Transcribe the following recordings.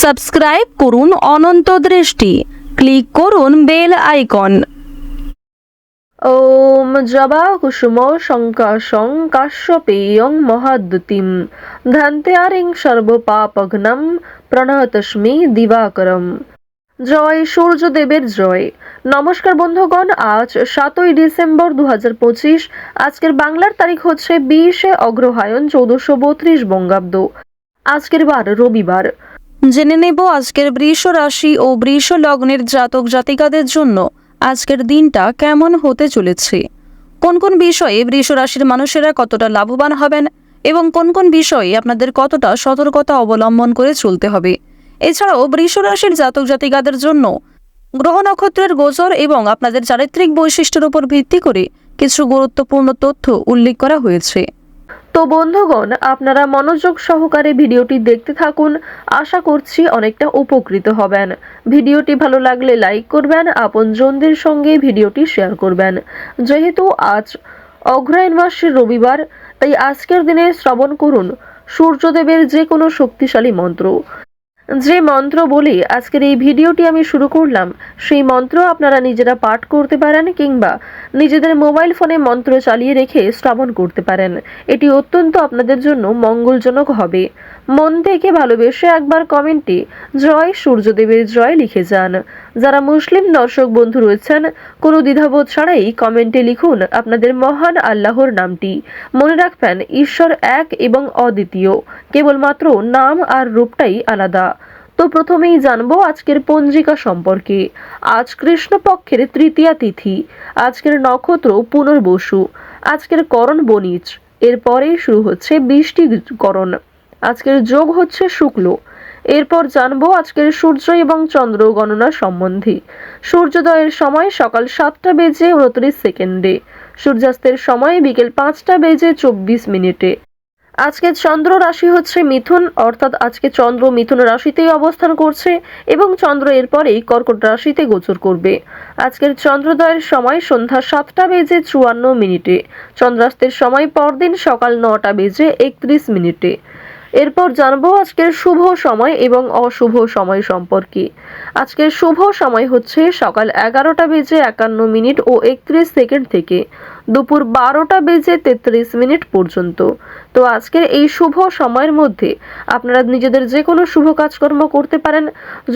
Subscribe করুন অনন্ত দৃষ্টি। Click করুন বেল আইকন। ওম জবা কুসুম শঙ্কাশং কাশ্যপেয়ং মহাদ্যুতিম। ধ্যান্তেয়ারিং সর্বপাপঘ্নম প্রণতস্মি দিবাকরম। জয় সূর্যদেবের জয়। নমস্কার বন্ধুগণ, আজ সাতই ডিসেম্বর দু হাজার পঁচিশ। আজকের বাংলার তারিখ হচ্ছে বিশে অগ্রহায়ণ চৌদ্দশো বত্রিশ বঙ্গাব্দ। আজকের বার রবিবার। জেনে নেব আজকের বৃষ রাশি ও বৃষ লগ্নের জাতক জাতিকাদের জন্য আজকের দিনটা কেমন হতে চলেছে। কোন কোন বিষয়ে বৃষ রাশির মানুষেরা কতটা লাভবান হবেন এবং কোন কোন বিষয়ে আপনাদের কতটা সতর্কতা অবলম্বন করে চলতে হবে। এছাড়াও বৃষ রাশির জাতক জাতিকাদের জন্য গ্রহ নক্ষত্রের গোচর এবং আপনাদের চারিত্রিক বৈশিষ্ট্যের উপর ভিত্তি করে কিছু গুরুত্বপূর্ণ তথ্য উল্লেখ করা হয়েছে। তো বন্ধুগণ, আপনারা মনোযোগ সহকারে ভিডিওটি দেখতে থাকুন। আশা করছি অনেকটা উপকৃত হবেন। ভিডিওটি ভালো লাগলে লাইক করবেন, আপনজনদের সঙ্গে ভিডিওটি শেয়ার করবেন। যেহেতু আজ অগ্রায়ণ মাসের রবিবার, তাই আজকের দিনে শ্রবণ করুন। সূর্যদেবের যে কোনো শক্তিশালী মন্ত্র। যে মন্ত্র বলি, আজকের এই ভিডিওটি আমি শুরু করলাম। সেই মন্ত্র আপনারা নিজেরা পাঠ করতে পারেন কিংবা নিজেদের মোবাইল ফোনে মন্ত্র চালিয়ে রেখে শ্রবণ করতে পারেন। এটি অত্যন্ত আপনাদের জন্য মঙ্গলজনক হবে। মন থেকে ভালোবেসে একবার কমেন্টে জয় সূর্যদেবের জয় লিখে যান। যারা মুসলিম দর্শক বন্ধু রয়েছেন, কোনো দ্বিধাবোধ ছাড়াই কমেন্টে লিখুন আপনাদের মহান আল্লাহর নামটি। মনে রাখবেন, ঈশ্বর এক এবং অদ্বিতীয়। কেবলমাত্র নাম আর রূপটাই আলাদা। তো প্রথমেই জানব আজকের পঞ্জিকা সম্পর্কে। আজ কৃষ্ণপক্ষের তৃতীয়া তিথি। আজকের নক্ষত্র পুনর্বসু। আজকের করণ বনিজ এরপরেই শুরু হচ্ছে বৃষ্টিকরণ। আজকের যোগ হচ্ছে শুক্ল। এরপর জানব আজকের সূর্য এবং চন্দ্র গণনা সম্বন্ধে। সূর্যোদয়ের সময় সকাল সাতটা বেজে উনত্রিশ সেকেন্ডে। সূর্যাস্তের সময় বিকেল পাঁচটা বেজে চব্বিশ মিনিটে। আজকে চন্দ্র রাশি হচ্ছে মিথুন, অর্থাৎ আজকে চন্দ্র মিথুন রাশিতেই অবস্থান করছে এবং চন্দ্র এরপরেই কর্কট রাশিতে গোচর করবে। আজকের চন্দ্রোদয়ের সময় সন্ধ্যা সাতটা বেজে চুয়ান্ন মিনিটে। চন্দ্রাস্তের সময় পরদিন সকাল নটা বেজে একত্রিশ মিনিটে। এরপর জানব আজকের শুভ সময় এবং অশুভ সময় সম্পর্কে। আজকের শুভ সময় হচ্ছে সকাল এগারোটা বেজে একান্ন মিনিট ও একত্রিশ সেকেন্ড থেকে দুপুর বারোটা বেজে তেত্রিশ মিনিট পর্যন্ত। তো আজকের এই শুভ সময়ের মধ্যে আপনারা নিজেদের যে কোনো শুভ কাজকর্ম করতে পারেন,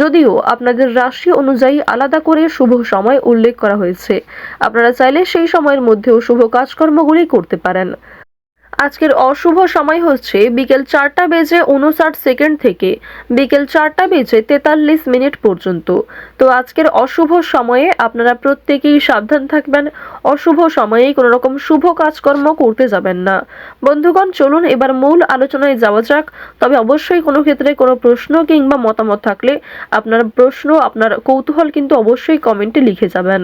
যদিও আপনাদের রাশি অনুযায়ী আলাদা করে শুভ সময় উল্লেখ করা হয়েছে। আপনারা চাইলে সেই সময়ের মধ্যেও শুভ কাজকর্মগুলি করতে পারেন। আজকের অশুভ সময় হচ্ছে বিকেল চারটা বেজে উনষাট সেকেন্ড থেকে বিকেল চারটা বেজে তেতাল্লিশ মিনিট পর্যন্ত। তো আজকের অশুভ সময়ে আপনারা প্রত্যেকেই সাবধান থাকবেন। অশুভ সময়ে কোনো রকম শুভ কাজকর্ম করতে যাবেন না। বন্ধুগণ, চলুন এবার মূল আলোচনায় যাওয়া যাক। তবে অবশ্যই কোনো ক্ষেত্রে কোনো প্রশ্ন কিংবা মতামত থাকলে আপনার প্রশ্ন, আপনার কৌতূহল কিন্তু অবশ্যই কমেন্টে লিখে যাবেন।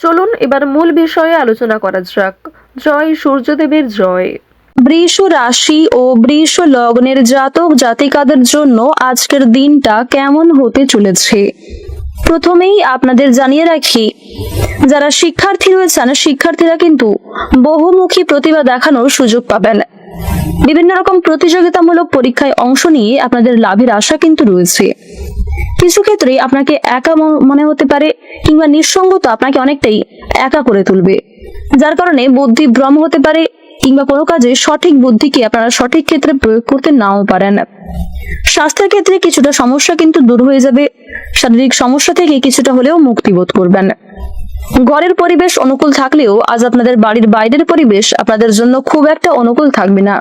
চলুন এবার মূল বিষয়ে আলোচনা করা যাক। জয় সূর্যদেবের জয়। বৃষ রাশি ও বৃষ লগ্নের জাতক জাতিকাদের জন্য আজকের দিনটা কেমন হতে চলেছে? প্রথমেই আপনাদের জানিয়ে রাখি, যারা শিক্ষার্থী রয়েছেন, শিক্ষার্থীরা কিন্তু বহুমুখী প্রতিভা দেখানোর সুযোগ পাবেন। বিভিন্ন রকম প্রতিযোগিতামূলক পরীক্ষায় অংশ নিয়ে আপনাদের লাভের আশা কিন্তু রয়েছে। কিছু ক্ষেত্রে আপনাকে একা মনে হতে পারে, কিংবা নিঃসঙ্গতা আপনাকে অনেকটাই একা করে তুলবে। যার কারণে বুদ্ধি ভ্রম হতে পারে কিংবা কোনো কাজে সঠিক বুদ্ধিকে আপনারা সঠিক ক্ষেত্রে প্রয়োগ করতে নাও পারেন। স্বাস্থ্যের ক্ষেত্রে কিছুটা সমস্যা কিন্তু দূর হয়ে যাবে। শারীরিক সমস্যা থেকে কিছুটা হলেও মুক্তিবোধ করবেন। ঘরের পরিবেশ অনুকূল থাকলেও আজ আপনাদের বাড়ির বাইরের পরিবেশ আপনাদের জন্য খুব একটা অনুকূল থাকবে না।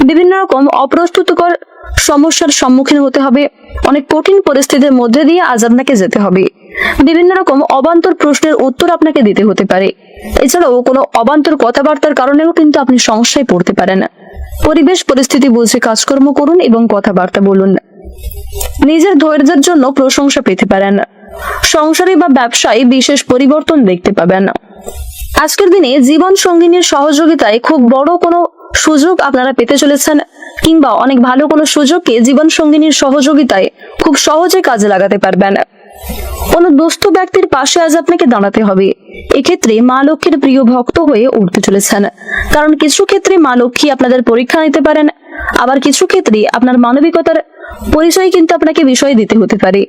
বিভিন্ন রকম অপ্রস্তুতকর সমস্যার সম্মুখীন হতে হবে। অনেক কঠিন পরিস্থিতির মধ্যে দিয়ে আজ আপনাকে যেতে হবে। বিভিন্ন রকম অবান্তর প্রশ্নের উত্তর আপনাকে দিতে হতে পারে। এছাড়াও কোনো অবান্তর কথাবার্তার কারণেও কিন্তু আপনি সমস্যায় পড়তে পারেন। পরিবেশ, পরিস্থিতি বুঝে কাজকর্ম করুন এবং কথাবার্তা বলুন। নিজের ধৈর্যের জন্য প্রশংসা পেতে পারেন। সংসারে বা ব্যবসায় বিশেষ পরিবর্তন দেখতে পাবেন। আজকের দিনে জীবন সঙ্গিনীর সহযোগিতায় খুব বড় কোনো সুযোগ আপনারা পেতে চলেছেন, কিংবা অনেক ভালো কোনো সুযোগকে জীবন সঙ্গিনীর সহযোগিতায় খুব সহজে কাজে লাগাতে পারবেন। কোনো দুস্থ ব্যক্তির পাশে আজ আপনাকে দাঁড়াতে হবে। এক্ষেত্রে মা লক্ষ্মীর প্রিয় ভক্ত হয়ে উঠতে চলেছেন। কারণ কিছু ক্ষেত্রে মা লক্ষ্মী আপনাদের পরীক্ষা নিতে পারেন, আবার কিছু ক্ষেত্রে আপনার মানবিকতার পরিচয় কিন্তু আপনাকে বিষয় দিতে হতে পারে।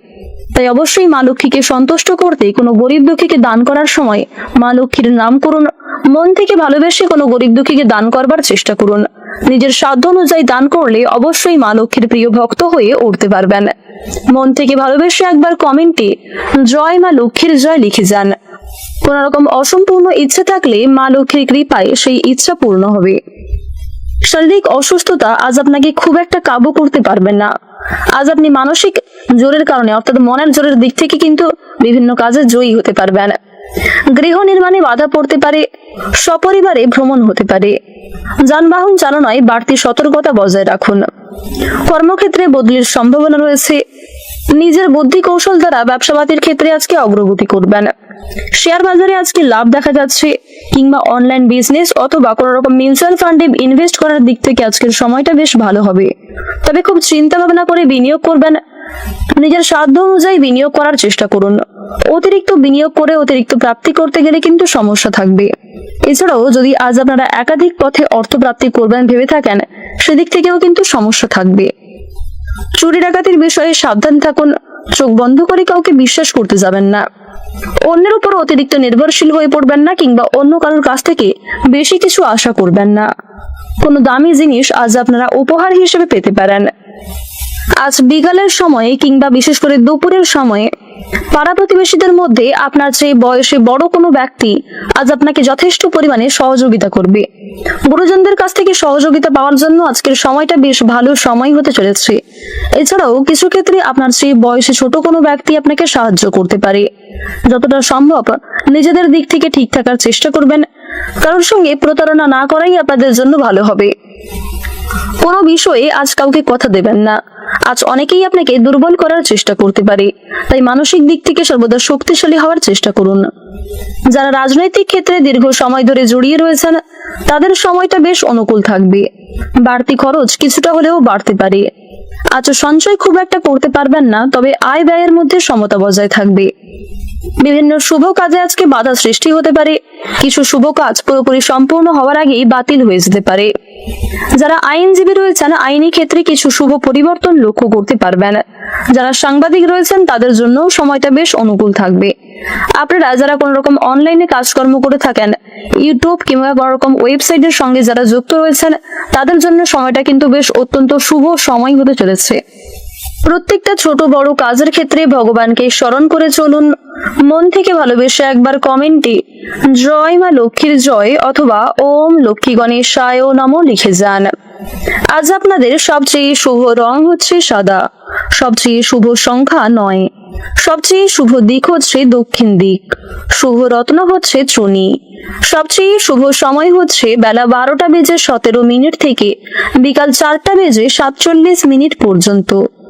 তাই অবশ্যই মা লক্ষ্মীকে সন্তুষ্ট করতে কোনো গরিব দুঃখীকে দান করার সময় মা লক্ষ্মীর নাম করুন। মন থেকে ভালোবেসে কোনো গরিব দুঃখীকে দান করবার চেষ্টা করুন। নিজের সাধ্য অনুযায়ী দান করলে অবশ্যই মা লক্ষ্মীর প্রিয় ভক্ত হয়ে উঠতে পারবেন। মন থেকে ভালোবেসে একবার কমেন্টে জয় মা লক্ষ্মীর জয় লিখে যান। কোন রকম অসম্পূর্ণ ইচ্ছে থাকলে মা লক্ষ্মীর কৃপায় সেই ইচ্ছা পূর্ণ হবে। শারীরিক অসুস্থতা আজ আপনাকে খুব একটা কাবু করতে পারবেন না। আজ আপনি মানসিক জোরের কারণে, অর্থাৎ মনের জোরের দিক থেকে কিন্তু বিভিন্ন কাজে জয়ী হতে পারবেন। গৃহ নির্মাণে বাধা পড়তে পারে, সপরিবারে ভ্রমণ হতে পারে। যানবাহন চালনায় বাড়তি সতর্কতা বজায় রাখুন। কর্মক্ষেত্রে বদলির সম্ভাবনা রয়েছে। নিজের বুদ্ধি কৌশল দ্বারা ব্যবসাবাদীর ক্ষেত্রে আজকে অগ্রগতি করবেন। শেয়ার বাজারে আজকে লাভ দেখা যাচ্ছে, কিংবা অনলাইন বিজনেস অথবা কোনো রকম মিউচুয়াল ফান্ডে ইনভেস্ট করার দিক থেকে আজকের সময়টা বেশ ভালো হবে। তবে খুব চিন্তা ভাবনা করে বিনিয়োগ করবেন। নিজের সাধ্য অনুযায়ী বিনিয়োগ করার চেষ্টা করুন। অতিরিক্ত বিনিয়োগ করে অতিরিক্ত প্রাপ্তি করতে গেলে কিন্তু সমস্যা থাকবে। এছাড়াও যদি আজ আপনারা একাধিক পথে অর্থ প্রাপ্তি করবেন ভেবে থাকেন, সেদিক থেকেও কিন্তু সমস্যা থাকবে। চুরি ডাকাতির বিষয়ে সাবধান থাকুন, চোখ বন্ধ করে কাউকে বিশ্বাস করতে যাবেন না। অন্যের উপর অতিরিক্ত নির্ভরশীল হয়ে পড়বেন না কিংবা অন্য কারোর কাছ থেকে বেশি কিছু আশা করবেন না। কোনো দামি জিনিস আজ আপনারা উপহার হিসেবে পেতে পারেন। আজ বিকালের সময়ে কিংবা বিশেষ করে দুপুরের সময়ে পাড়া প্রতিবেশীদের মধ্যে আপনার চেয়ে বয়সে বড় কোনো ব্যক্তি আজ আপনাকে যথেষ্ট পরিমাণে সহযোগিতা করবে। গুরুজনদের কাছ থেকে সহযোগিতা পাওয়ার জন্য আজকের সময়টা বেশ ভালো সময় হতে চলেছে। এছাড়াও কিছু ক্ষেত্রে আপনার চেয়ে বয়সে ছোট কোনো ব্যক্তি আপনাকে সাহায্য করতে পারে। যতটা সম্ভব নিজেদের দিক থেকে ঠিক থাকার চেষ্টা করবেন। কারোর সঙ্গে প্রতারণা না করাই আপনাদের জন্য ভালো হবে। কোনো বিষয়ে আজ কাউকে কথা দেবেন না। আজ অনেকেই আপনাকে দুর্বল করার চেষ্টা করতে পারে। তাই মানসিক দিক থেকে সর্বদা শক্তিশালী হওয়ার চেষ্টা করুন। যারা রাজনৈতিক ক্ষেত্রে দীর্ঘ সময় ধরে জড়িয়ে রয়েছেন, তাদের সময়টা বেশ অনুকূল থাকবে। বাড়তি খরচ কিছুটা হলেও বাড়তে পারে। আজ সঞ্চয় খুব একটা করতে পারবেন না, তবে আয় ব্যয়ের মধ্যে সমতা বজায় থাকবে। বিভিন্ন শুভ কাজে আজকে বাধা সৃষ্টি হতে পারে। কিছু শুভ কাজ পুরোপুরি সম্পূর্ণ হওয়ার আগেই বাতিল হয়ে যেতে পারে। যারা আইনজীবী রয়েছেন, আইনি ক্ষেত্রে কিছু শুভ পরিবর্তন লক্ষ্য করতে পারবেন। যারা সাংবাদিক রয়েছেন, তাদের জন্য সময়টা বেশ অনুকূল থাকবে। আপনারা যারা কোনো রকম অনলাইনে কাজকর্ম করে থাকেন, ইউটিউব কিংবা বড় রকম ওয়েবসাইটের সঙ্গে যারা যুক্ত রয়েছেন, তাদের জন্য সময়টা কিন্তু বেশ অত্যন্ত শুভ সময় হতে চলেছে। প্রত্যেকটা ছোট বড় কাজের ক্ষেত্রে ভগবানকে স্মরণ করে চলুন। মন থেকে ভালোবেসে একবার কমেন্টে, জয় মা লক্ষ্মীর জয় অথবা ওম লক্ষ্মী গণেশায় নম লিখে যান। আজ আপনাদের সবচেয়ে শুভ রং হচ্ছে সাদা। সবচেয়ে শুভ সংখ্যা নয়। সবচেয়ে শুভ দিক হচ্ছে দক্ষিণ দিক। শুভ রত্ন হচ্ছে চুনি সবচেয়ে শুভ সময় হচ্ছে বেলা বারোটা বেজে সতেরো মিনিট থেকে বিকাল চারটা বেজে সাতচল্লিশ মিনিট পর্যন্ত।